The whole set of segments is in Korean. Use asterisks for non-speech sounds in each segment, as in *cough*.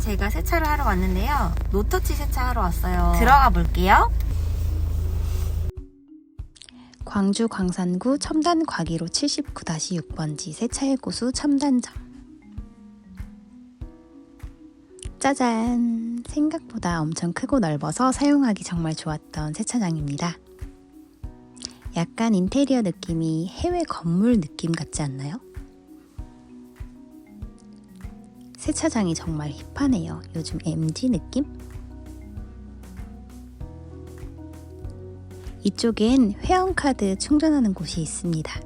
오늘은 제가 세차를 하러 왔는데요. 노터치 세차하러 왔어요. 들어가 볼게요. 광주 광산구 첨단 과기로 79-6번지 세차의 고수 첨단점. 짜잔! 생각보다 엄청 크고 넓어서 사용하기 정말 좋았던 세차장입니다. 약간 인테리어 느낌이 해외 건물 느낌 같지 않나요? 세차장이 정말 힙하네요. 요즘 MG 느낌? 이쪽엔 회원카드 충전하는 곳이 있습니다.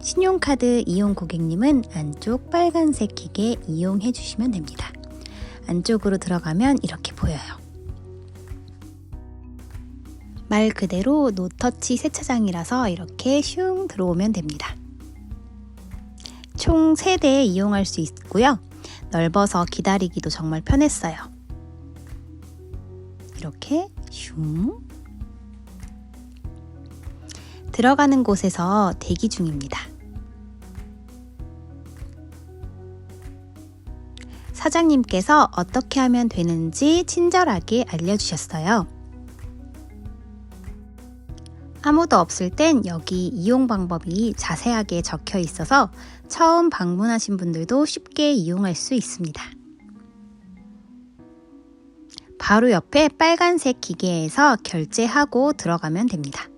신용카드 이용 고객님은 안쪽 빨간색 기계 이용해 주시면 됩니다. 안쪽으로 들어가면 이렇게 보여요. 말 그대로 노터치 세차장이라서 이렇게 슝 들어오면 됩니다. 총 3대 이용할 수 있고요. 넓어서 기다리기도 정말 편했어요. 이렇게 슝 들어가는 곳에서 대기 중입니다. 사장님께서 어떻게 하면 되는지 친절하게 알려주셨어요. 아무도 없을 땐 여기 이용 방법이 자세하게 적혀 있어서 처음 방문하신 분들도 쉽게 이용할 수 있습니다. 바로 옆에 빨간색 기계에서 결제하고 들어가면 됩니다.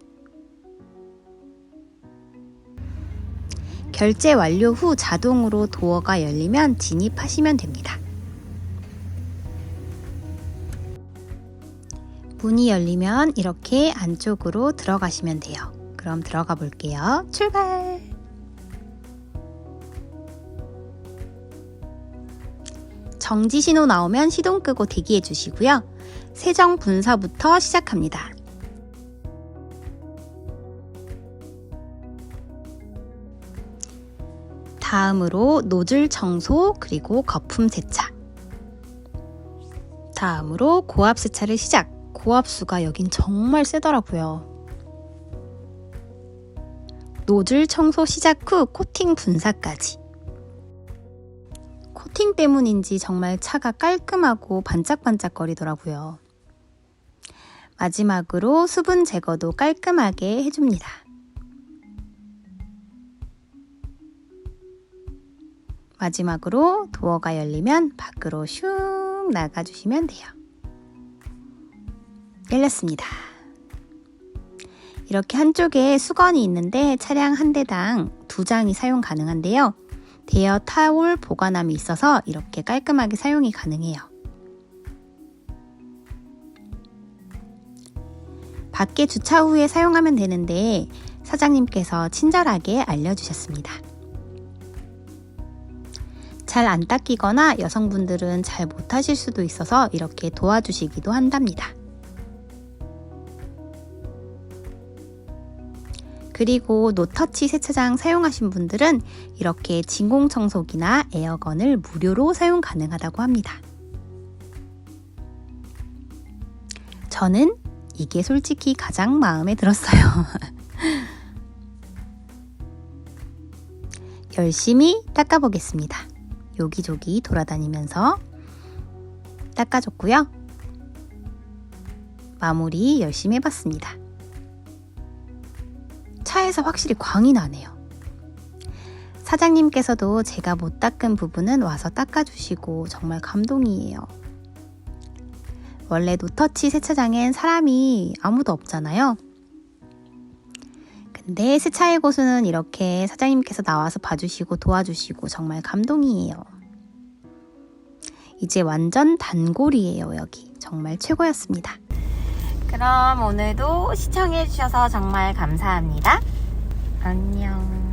결제 완료 후 자동으로 도어가 열리면 진입하시면 됩니다. 문이 열리면 이렇게 안쪽으로 들어가시면 돼요. 그럼 들어가 볼게요. 출발! 정지 신호 나오면 시동 끄고 대기해 주시고요. 세정 분사부터 시작합니다. 다음으로 노즐 청소 그리고 거품 세차. 다음으로 고압 세차를 시작. 고압수가 여긴 정말 세더라고요. 노즐 청소 시작 후 코팅 분사까지. 코팅 때문인지 정말 차가 깔끔하고 반짝반짝거리더라고요. 마지막으로 수분 제거도 깔끔하게 해줍니다. 마지막으로 도어가 열리면 밖으로 슝 나가주시면 돼요. 열렸습니다. 이렇게 한쪽에 수건이 있는데 차량 한 대당 두 장이 사용 가능한데요. 대여 타올 보관함이 있어서 이렇게 깔끔하게 사용이 가능해요. 밖에 주차 후에 사용하면 되는데 사장님께서 친절하게 알려주셨습니다. 잘 안 닦이거나 여성분들은 잘 못하실 수도 있어서 이렇게 도와주시기도 한답니다. 그리고 노터치 세차장 사용하신 분들은 이렇게 진공청소기나 에어건을 무료로 사용 가능하다고 합니다. 저는 이게 솔직히 가장 마음에 들었어요. *laughs* 열심히 닦아보겠습니다. 여기저기 돌아다니면서 닦아줬고요. 마무리 열심히 해봤습니다. 차에서 확실히 광이 나네요. 사장님께서도 제가 못 닦은 부분은 와서 닦아주시고 정말 감동이에요. 원래 노터치 세차장엔 사람이 아무도 없잖아요. 근데 세차의 고수는 이렇게 사장님께서 나와서 봐주시고 도와주시고 정말 감동이에요. 이제 완전 단골이에요, 여기. 정말 최고였습니다. 그럼 오늘도 시청해주셔서 정말 감사합니다. 안녕.